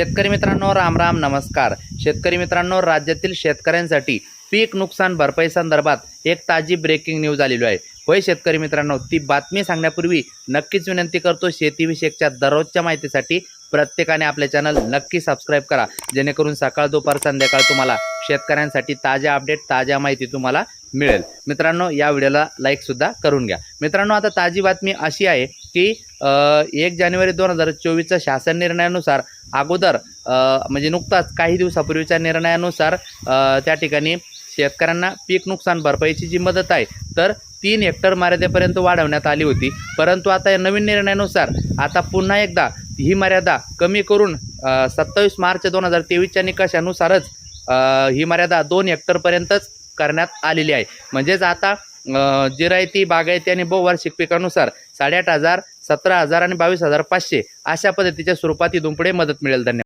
शेतकरी मित्रांनो राम राम नमस्कार. शेतकरी मित्रांनो राज्यातील शेतकऱ्यांसाठी पीक नुकसान भरपाई संदर्भात एक ताजी ब्रेकिंग न्यूज आलेली आहे. होय शेतकरी मित्रांनो ती बातमी सांगण्यापूर्वी नक्कीच विनंती करतो शेतीविषयकच्या दररोजच्या माहितीसाठी प्रत्येकाने आपले चॅनल नक्की सबस्क्राईब करा. जेणेकरून सकाळ दुपार संध्याकाळ तुम्हाला शेतकऱ्यांसाठी ताज्या अपडेट ताज्या माहिती तुम्हाला मिळेल. मित्रांनो या व्हिडिओला लाईकसुद्धा करून घ्या. मित्रांनो आता ताजी बातमी अशी आहे की एक जानेवारी दोन हजार चोवीसच्या शासन निर्णयानुसार अगोदर म्हणजे नुकताच काही दिवसापूर्वीच्या निर्णयानुसार त्या ठिकाणी शेतकऱ्यांना पीक नुकसान भरपाईची जी मदत आहे तर तीन हेक्टर मर्यादेपर्यंत वाढवण्यात आली होती. परंतु आता या नवीन निर्णयानुसार आता पुन्हा एकदा ही मर्यादा कमी करून सत्तावीस मार्च दोन हजार तेवीसच्या निकषानुसारच ही मर्यादा दोन हेक्टरपर्यंतच करण्यात आलेली आहे. म्हणजेच आता जिरायती बागायती आणि बहुवार्षिक पिकानुसार साडेआठ हजार सतरा हजार आणि बावीस हजार पाचशे अशा पद्धतीच्या स्वरूपात ही पुढे मदत मिळेल. धन्यवाद.